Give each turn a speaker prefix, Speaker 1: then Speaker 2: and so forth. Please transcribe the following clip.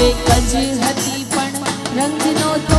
Speaker 1: એક જ હતી પણ રંગનો